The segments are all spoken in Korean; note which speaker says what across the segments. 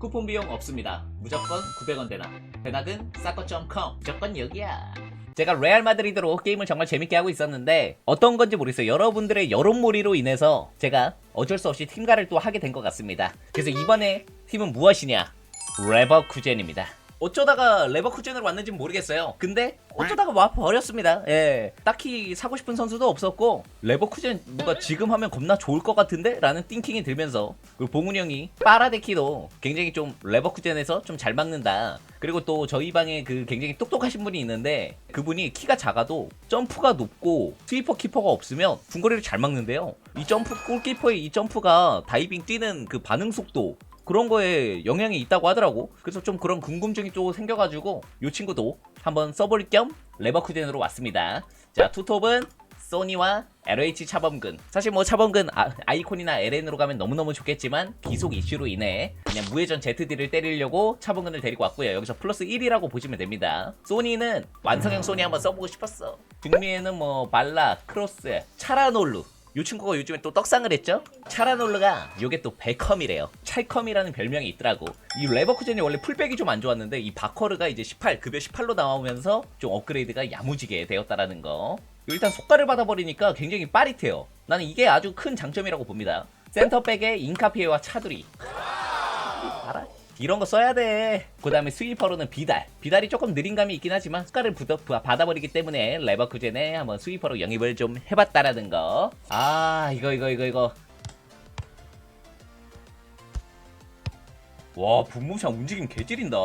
Speaker 1: 쿠폰 비용 없습니다. 무조건 900원 대나. 대낙은 싸커.com. 무조건 여기야. 제가 레알 마드리드로 게임을 정말 재밌게 하고 있었는데 어떤 건지 모르겠어요. 여러분들의 여론몰이로 인해서 제가 어쩔 수 없이 팀가를 또 하게 된 것 같습니다. 그래서 이번에 팀은 무엇이냐? 레버쿠젠입니다. 어쩌다가 레버쿠젠으로 왔는지 모르겠어요. 근데 어쩌다가 와 버렸습니다. 예. 딱히 사고 싶은 선수도 없었고 레버쿠젠 뭔가 지금 하면 겁나 좋을 것 같은데? 라는 띵킹이 들면서 그리고 봉훈이 형이 파라데키도 굉장히 좀 레버쿠젠에서 좀 잘 막는다. 그리고 또 저희 방에 그 굉장히 똑똑하신 분이 있는데 그분이 키가 작아도 점프가 높고 스위퍼 키퍼가 없으면 중거리를 잘 막는데요. 이 점프 골키퍼의 이 점프가 다이빙 뛰는 그 반응 속도 그런 거에 영향이 있다고 하더라고. 그래서 좀 그런 궁금증이 또 생겨가지고 이 친구도 한번 써볼 겸 레버쿠젠으로 왔습니다. 자, 투톱은 소니와 LH 차범근. 사실 뭐 차범근 아, 아이콘이나 LN으로 가면 너무너무 좋겠지만 기속 이슈로 인해 그냥 무회전 ZD를 때리려고 차범근을 데리고 왔고요. 여기서 플러스 1이라고 보시면 됩니다. 소니는 완성형 소니 한번 써보고 싶었어. 중미에는 뭐 발라, 크로스, 차라놀루 이 친구가 요즘에 또 떡상을 했죠? 차라놀르가 요게 또 베컴이래요. 찰컴이라는 별명이 있더라고. 이 레버쿠젠이 원래 풀백이 좀 안 좋았는데 이 바커르가 이제 18, 급여 18로 나오면서 좀 업그레이드가 야무지게 되었다라는 거. 일단 속가를 받아버리니까 굉장히 빠릿해요. 나는 이게 아주 큰 장점이라고 봅니다. 센터백에 인카피에와 차두리. 알아? 이런 거 써야 돼. 그 다음에 스위퍼로는 비달. 비달이 조금 느린 감이 있긴 하지만 숟가를 부더, 부- 받아버리기 때문에 레버쿠젠에 한번 스위퍼로 영입을 좀 해봤다라는 거. 아, 이거, 이거, 이거, 이거. 와, 분무샷 움직임 개질인다.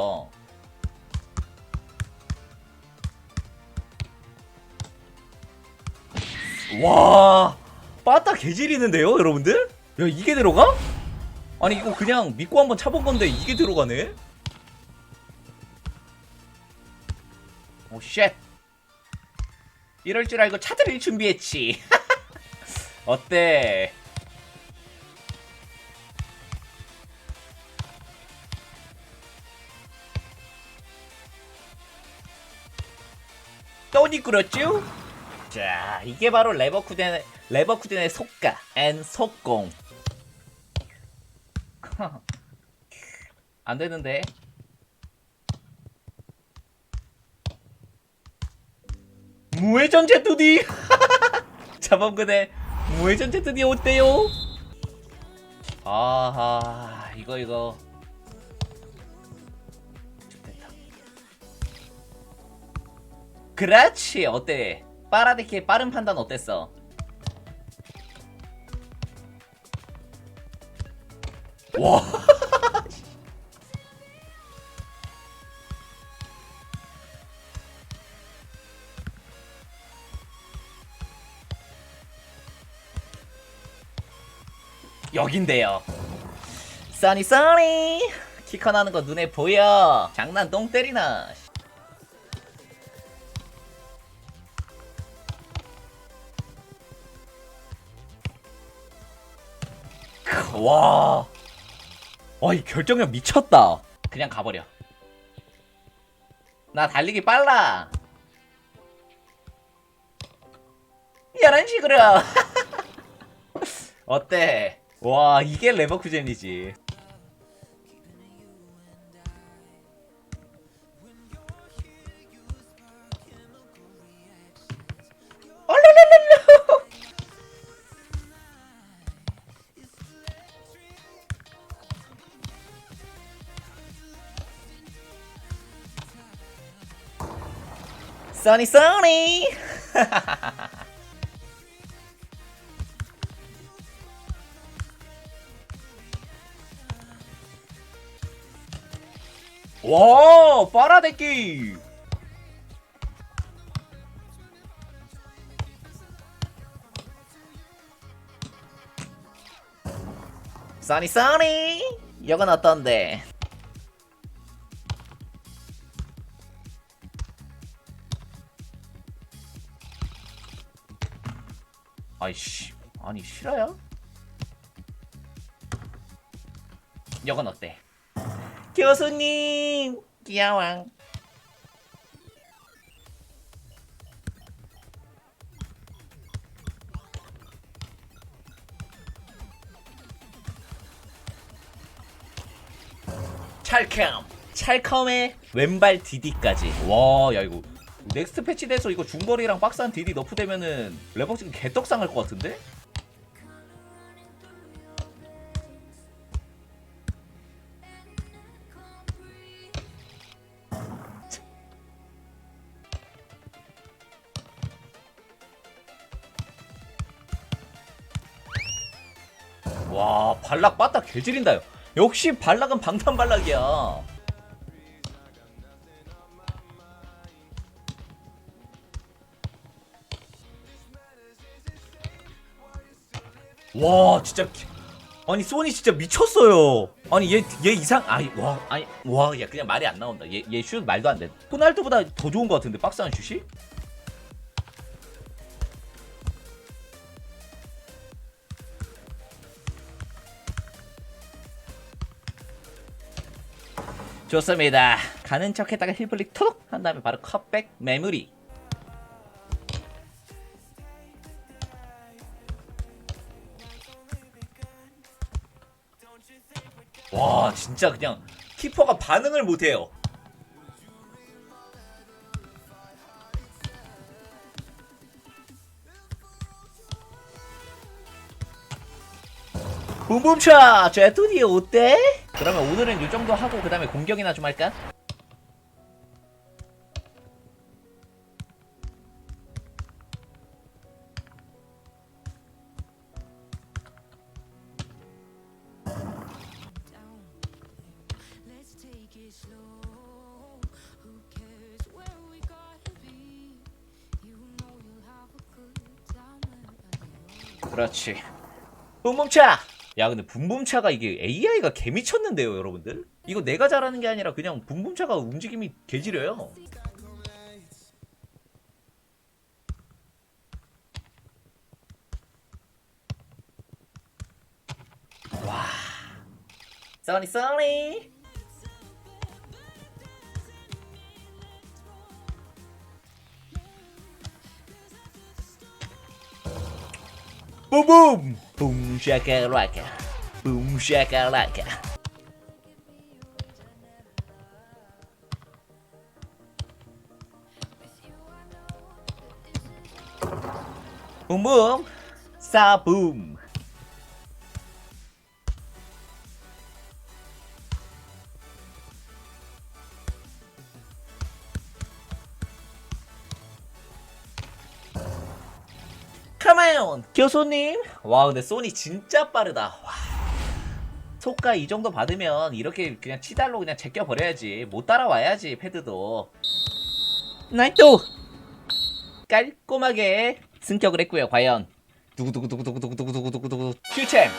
Speaker 1: 와, 빠따 개질이는데요, 여러분들? 야, 이게 들어가? 아니 이거 그냥 믿고 한번 차본 건데 이게 들어가네? 오 쉣. 이럴 줄 알고 차들을 준비했지. 어때? 또 니꾸렸쥬? 자, 이게 바로 레버쿠젠의 레버쿠젠의 속가 앤 속공. 안 되는데. 무회전 제트디 자범근의 무회전 제트디 어때요? 아하 이거 이거 좋겠다. 그렇지 어때 파라데키의 빠른 판단 어땠어? 와 여긴데요. 써니 써니 키커 나는 거 눈에 보여. 장난 똥 때리나. 크, 와. 와, 이 결정력 미쳤다. 그냥 가버려. 나 달리기 빨라. 이런 식으로. 어때? 와 이게 레버쿠젠이지. 써니 써니. 와 파라데끼 써니 써니 이건 어떤데 아이씨 아니 싫어요? 이건 어때? 교수님 귀여워 찰컴 찰컴의 왼발 DD까지 와 야 이거 넥스트 패치 돼서 이거 중거리랑 박스한 DD 너프 되면은 레버 지금 개떡상할 것 같은데? 와 발락 빠딱 개지린다요 역시 발락은 방탄발락이야 와 진짜 기- 아니 소니 진짜 미쳤어요. 아니 얘 얘 이상 아니 와 아니 와야 그냥 말이 안 나온다. 얘 얘 슛 말도 안 돼. 호날두보다 더 좋은 것 같은데 박스한 슛이? 좋습니다. 가는 척 했다가 힐플릭 톡 한 다음에 바로 컷백 메모리 와 진짜 그냥 키퍼가 반응을 못해요 붐붐차 제투디 어때? 그러면 오늘은 이 정도 하고 그 다음에 공격이나 좀 할까? 그렇지. 붐붐차! 야 근데 붐붐차가 이게 AI가 개 미쳤는데요 여러분들? 이거 내가 잘하는 게 아니라 그냥 붐붐차가 움직임이 개지려요. 와. 써니 써니 Boom boom! Boom shakalaka. Boom shakalaka. Boom boom! Sa boom! 카메온 교수님? 와 근데 소니 진짜 빠르다. 와. 소가 이 정도 받으면 이렇게 그냥 치달로 그냥 제껴 버려야지. 못 따라와야지 패드도. 나이또 깔끔하게 승격을 했고요 과연. 두구두구두구두구두구두구두구두구. 큐챔